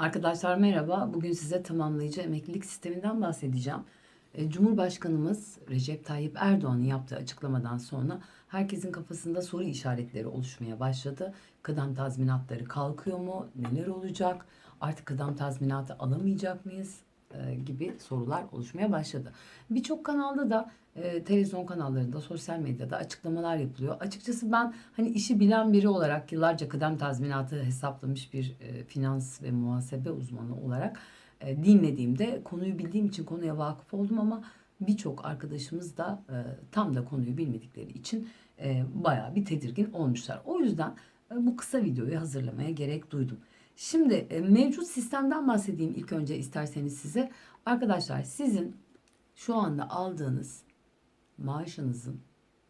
Arkadaşlar merhaba. Bugün size tamamlayıcı emeklilik sisteminden bahsedeceğim. E, Cumhurbaşkanımız Recep Tayyip Erdoğan'ın yaptığı açıklamadan sonra herkesin kafasında soru işaretleri oluşmaya başladı. Kıdem tazminatları kalkıyor mu? Neler olacak? Artık kıdem tazminatı alamayacak mıyız? E, gibi sorular oluşmaya başladı. Birçok kanalda da e, televizyon kanallarında, sosyal medyada açıklamalar yapılıyor. Açıkçası ben hani işi bilen biri olarak yıllarca kıdem tazminatı hesaplamış bir e, finans ve muhasebe uzmanı olarak e, dinlediğimde konuyu bildiğim için konuya vakıf oldum ama birçok arkadaşımız da e, tam da konuyu bilmedikleri için e, bayağı bir tedirgin olmuşlar. O yüzden e, bu kısa videoyu hazırlamaya gerek duydum. Şimdi e, mevcut sistemden bahsedeyim ilk önce isterseniz size. Arkadaşlar sizin şu anda aldığınız maaşınızın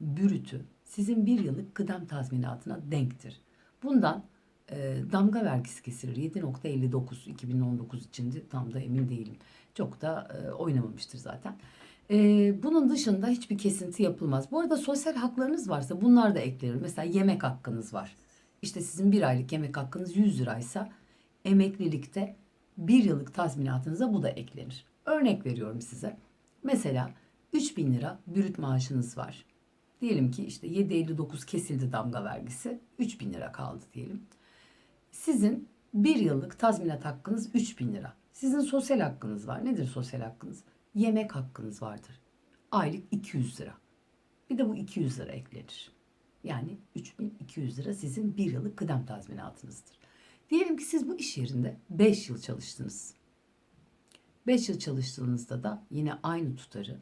bürütü sizin bir yıllık kıdem tazminatına denktir. Bundan e, damga vergisi kesilir. 7.59 2019 içindi tam da emin değilim. Çok da e, oynamamıştır zaten. E, bunun dışında hiçbir kesinti yapılmaz. Bu arada sosyal haklarınız varsa bunlar da eklenir. Mesela yemek hakkınız var. İşte sizin bir aylık yemek hakkınız 100 liraysa emeklilikte bir yıllık tazminatınıza bu da eklenir. Örnek veriyorum size. Mesela 3000 lira bürüt maaşınız var. Diyelim ki işte 7.59 kesildi damga vergisi. 3000 lira kaldı diyelim. Sizin bir yıllık tazminat hakkınız 3000 lira. Sizin sosyal hakkınız var. Nedir sosyal hakkınız? Yemek hakkınız vardır. Aylık 200 lira. Bir de bu 200 lira eklenir. Yani 3200 lira sizin bir yıllık kıdem tazminatınızdır. Diyelim ki siz bu iş yerinde 5 yıl çalıştınız. 5 yıl çalıştığınızda da yine aynı tutarı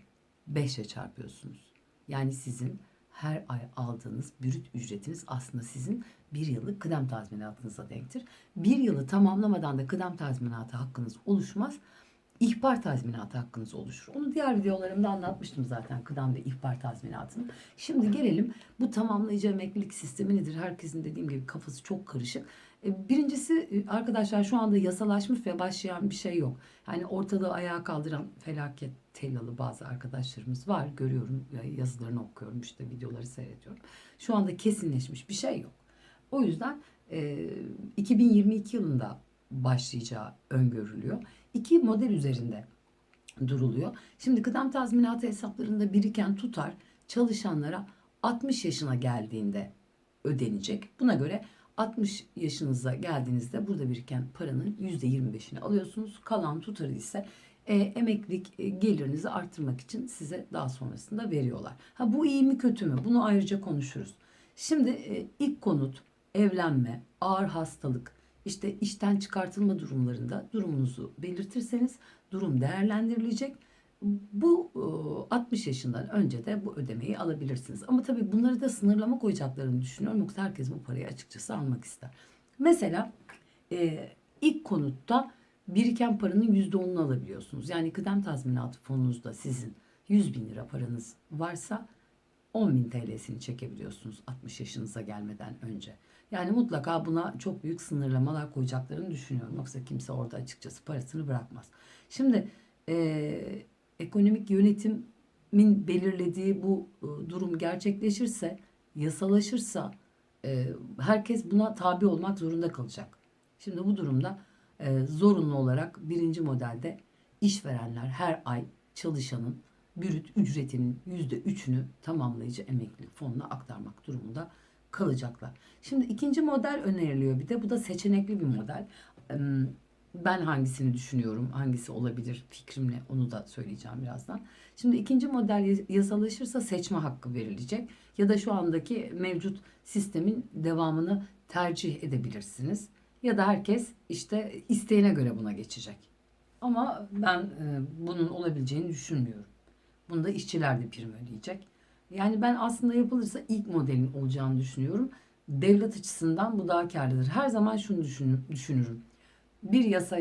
5'e çarpıyorsunuz. Yani sizin her ay aldığınız brüt ücretiniz aslında sizin bir yıllık kıdem tazminatınıza denktir. Bir yılı tamamlamadan da kıdem tazminatı hakkınız oluşmaz. İhbar tazminatı hakkınız oluşur. Onu diğer videolarımda anlatmıştım zaten kıdem ve ihbar tazminatını. Şimdi gelelim bu tamamlayıcı emeklilik sistemi nedir? Herkesin dediğim gibi kafası çok karışık. E, Birincisi e, arkadaşlar şu anda yasalaşmış ve başlayan bir şey yok. Yani ortalığı ayağa kaldıran felaket tellalı bazı arkadaşlarımız var. Görüyorum yazılarını okuyorum işte videoları seyrediyorum. Şu anda kesinleşmiş bir şey yok. O yüzden e, 2022 yılında başlayacağı öngörülüyor. İki model üzerinde duruluyor. Şimdi kıdem tazminatı hesaplarında biriken tutar çalışanlara 60 yaşına geldiğinde ödenecek. Buna göre 60 yaşınıza geldiğinizde burada biriken paranın %25'ini alıyorsunuz. Kalan tutarı ise e, emeklilik e, gelirinizi arttırmak için size daha sonrasında veriyorlar. Ha bu iyi mi kötü mü? Bunu ayrıca konuşuruz. Şimdi e, ilk konut evlenme, ağır hastalık, işte işten çıkartılma durumlarında durumunuzu belirtirseniz durum değerlendirilecek. Bu e, 60 yaşından önce de bu ödemeyi alabilirsiniz. Ama tabii bunları da sınırlama koyacaklarını düşünüyorum. Yoksa herkes bu parayı açıkçası almak ister. Mesela e, ilk konutta biriken paranın %10'unu alabiliyorsunuz. Yani kıdem tazminatı fonunuzda sizin 100 bin lira paranız varsa 10 bin TL'sini çekebiliyorsunuz 60 yaşınıza gelmeden önce. Yani mutlaka buna çok büyük sınırlamalar koyacaklarını düşünüyorum. Yoksa kimse orada açıkçası parasını bırakmaz. Şimdi e, ekonomik yönetimin belirlediği bu e, durum gerçekleşirse, yasalaşırsa e, herkes buna tabi olmak zorunda kalacak. Şimdi bu durumda e, zorunlu olarak birinci modelde işverenler her ay çalışanın bürüt ücretinin yüzde üçünü tamamlayıcı emeklilik fonuna aktarmak durumunda kalacaklar. Şimdi ikinci model öneriliyor bir de bu da seçenekli bir model. Ben hangisini düşünüyorum, hangisi olabilir fikrimle onu da söyleyeceğim birazdan. Şimdi ikinci model yasalaşırsa seçme hakkı verilecek ya da şu andaki mevcut sistemin devamını tercih edebilirsiniz. Ya da herkes işte isteğine göre buna geçecek. Ama ben e, bunun olabileceğini düşünmüyorum. Bunda işçiler de prim ödeyecek. Yani ben aslında yapılırsa ilk modelin olacağını düşünüyorum. Devlet açısından bu daha karlıdır. Her zaman şunu düşün, düşünürüm. Bir yasa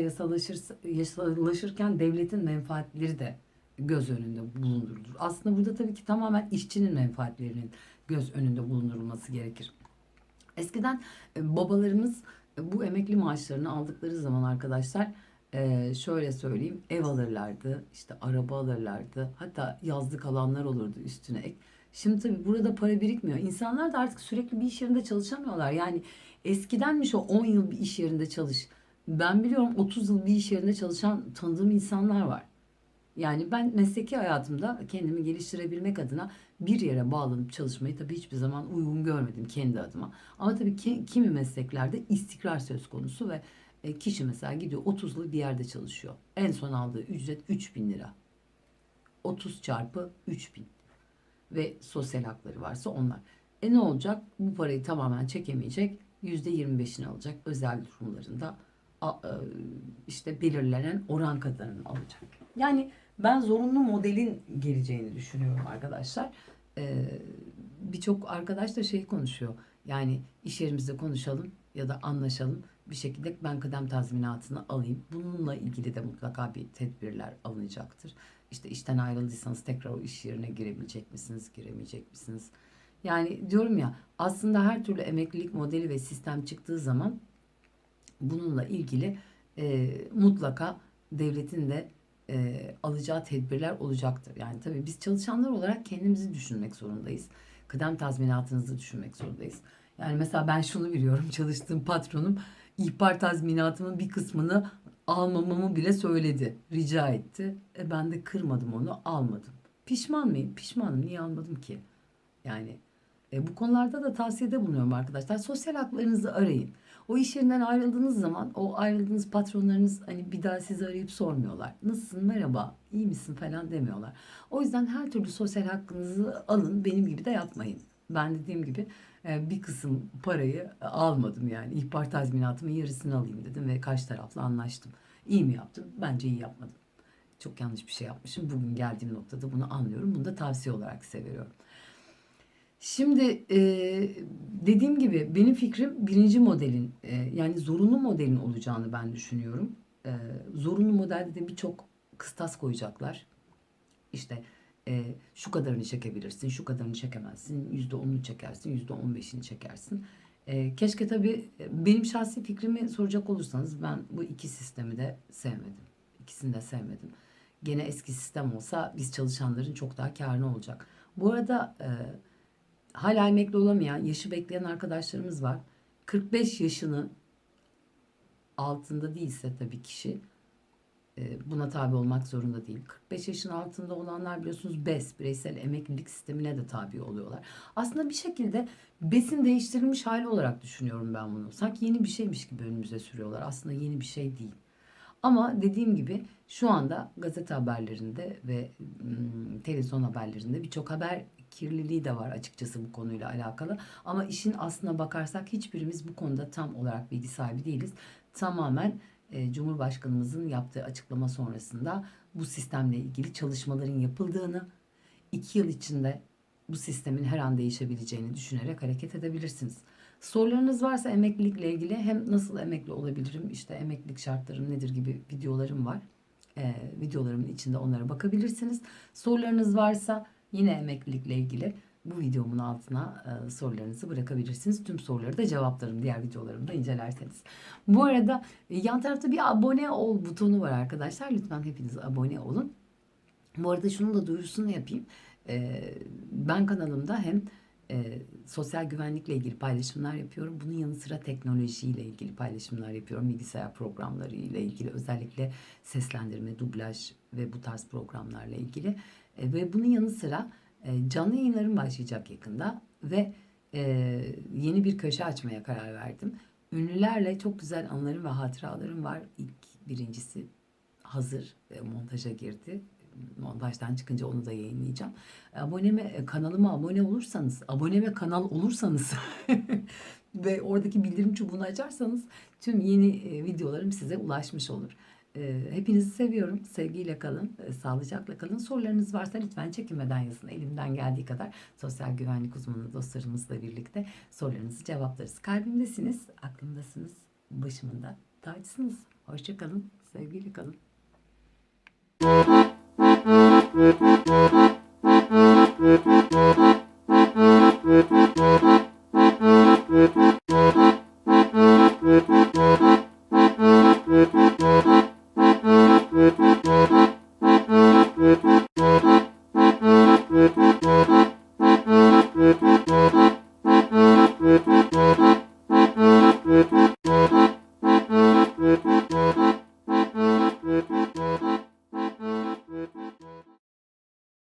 yasalaşırken devletin menfaatleri de göz önünde bulundurulur. Aslında burada tabii ki tamamen işçinin menfaatlerinin göz önünde bulundurulması gerekir. Eskiden e, babalarımız e, bu emekli maaşlarını aldıkları zaman arkadaşlar e, şöyle söyleyeyim ev alırlardı, işte araba alırlardı. Hatta yazlık alanlar olurdu üstüne ek. Şimdi tabii burada para birikmiyor. İnsanlar da artık sürekli bir iş yerinde çalışamıyorlar. Yani eskidenmiş o 10 yıl bir iş yerinde çalış. Ben biliyorum 30 yıl bir iş yerinde çalışan tanıdığım insanlar var. Yani ben mesleki hayatımda kendimi geliştirebilmek adına bir yere bağlanıp çalışmayı tabii hiçbir zaman uygun görmedim kendi adıma. Ama tabii ki kimi mesleklerde istikrar söz konusu ve e, kişi mesela gidiyor 30 yıl bir yerde çalışıyor. En son aldığı ücret 3000 lira. 30 çarpı 3000 ve sosyal hakları varsa onlar. E ne olacak? Bu parayı tamamen çekemeyecek. %25'ini alacak. Özel durumlarında e, işte belirlenen oran kadarını alacak. Yani ben zorunlu modelin geleceğini düşünüyorum arkadaşlar. Ee, Birçok arkadaş da şey konuşuyor. Yani iş yerimizde konuşalım ya da anlaşalım. Bir şekilde ben kıdem tazminatını alayım. Bununla ilgili de mutlaka bir tedbirler alınacaktır. İşte işten ayrıldıysanız tekrar o iş yerine girebilecek misiniz, giremeyecek misiniz? Yani diyorum ya aslında her türlü emeklilik modeli ve sistem çıktığı zaman bununla ilgili e, mutlaka devletin de e, alacağı tedbirler olacaktır. Yani tabii biz çalışanlar olarak kendimizi düşünmek zorundayız. Kıdem tazminatınızı düşünmek zorundayız. Yani mesela ben şunu biliyorum çalıştığım patronum ihbar tazminatımın bir kısmını almamamı bile söyledi. Rica etti. E ben de kırmadım onu almadım. Pişman mıyım? Pişmanım. Niye almadım ki? Yani e, bu konularda da tavsiyede bulunuyorum arkadaşlar. Sosyal haklarınızı arayın. O iş yerinden ayrıldığınız zaman o ayrıldığınız patronlarınız hani bir daha sizi arayıp sormuyorlar. Nasılsın merhaba iyi misin falan demiyorlar. O yüzden her türlü sosyal hakkınızı alın benim gibi de yapmayın. Ben dediğim gibi bir kısım parayı almadım yani ihbar tazminatımın yarısını alayım dedim ve karşı tarafla anlaştım. İyi mi yaptım? Bence iyi yapmadım. Çok yanlış bir şey yapmışım. Bugün geldiğim noktada bunu anlıyorum. Bunu da tavsiye olarak size veriyorum. Şimdi e, dediğim gibi benim fikrim birinci modelin e, yani zorunlu modelin olacağını ben düşünüyorum. E, zorunlu modelde de birçok kıstas koyacaklar. İşte e, şu kadarını çekebilirsin, şu kadarını çekemezsin, yüzde onunu çekersin, yüzde on beşini çekersin. E, keşke tabii e, benim şahsi fikrimi soracak olursanız ben bu iki sistemi de sevmedim. İkisini de sevmedim. Gene eski sistem olsa biz çalışanların çok daha karlı olacak. Bu arada e, hala emekli olamayan, yaşı bekleyen arkadaşlarımız var. 45 yaşını altında değilse tabii kişi buna tabi olmak zorunda değil. 45 yaşın altında olanlar biliyorsunuz BES, bireysel emeklilik sistemine de tabi oluyorlar. Aslında bir şekilde BES'in değiştirilmiş hali olarak düşünüyorum ben bunu. Sanki yeni bir şeymiş gibi önümüze sürüyorlar. Aslında yeni bir şey değil. Ama dediğim gibi şu anda gazete haberlerinde ve televizyon haberlerinde birçok haber kirliliği de var açıkçası bu konuyla alakalı. Ama işin aslına bakarsak hiçbirimiz bu konuda tam olarak bilgi sahibi değiliz. Tamamen e, Cumhurbaşkanımızın yaptığı açıklama sonrasında bu sistemle ilgili çalışmaların yapıldığını, iki yıl içinde bu sistemin her an değişebileceğini düşünerek hareket edebilirsiniz. Sorularınız varsa emeklilikle ilgili hem nasıl emekli olabilirim, işte emeklilik şartlarım nedir gibi videolarım var. Ee, videolarımın içinde onlara bakabilirsiniz. Sorularınız varsa yine emeklilikle ilgili bu videomun altına e, sorularınızı bırakabilirsiniz. Tüm soruları da cevaplarım diğer videolarımda incelerseniz. Bu arada e, yan tarafta bir abone ol butonu var arkadaşlar. Lütfen hepiniz abone olun. Bu arada şunu da duyurusunu yapayım. E, ben kanalımda hem e, sosyal güvenlikle ilgili paylaşımlar yapıyorum. Bunun yanı sıra teknolojiyle ilgili paylaşımlar yapıyorum. Bilgisayar programları ile ilgili özellikle seslendirme, dublaj ve bu tarz programlarla ilgili. E, ve bunun yanı sıra e, canlı yayınlarım başlayacak yakında ve e, yeni bir köşe açmaya karar verdim. Ünlülerle çok güzel anılarım ve hatıralarım var. İlk birincisi hazır e, montaja girdi montajdan çıkınca onu da yayınlayacağım. Aboneme kanalıma abone olursanız, aboneme kanal olursanız ve oradaki bildirim çubuğunu açarsanız tüm yeni videolarım size ulaşmış olur. Hepinizi seviyorum. Sevgiyle kalın, sağlıcakla kalın. Sorularınız varsa lütfen çekinmeden yazın. Elimden geldiği kadar sosyal güvenlik uzmanı dostlarımızla birlikte sorularınızı cevaplarız. Kalbimdesiniz, aklımdasınız, başımın da tacısınız. Hoşçakalın, sevgiyle kalın. Thank.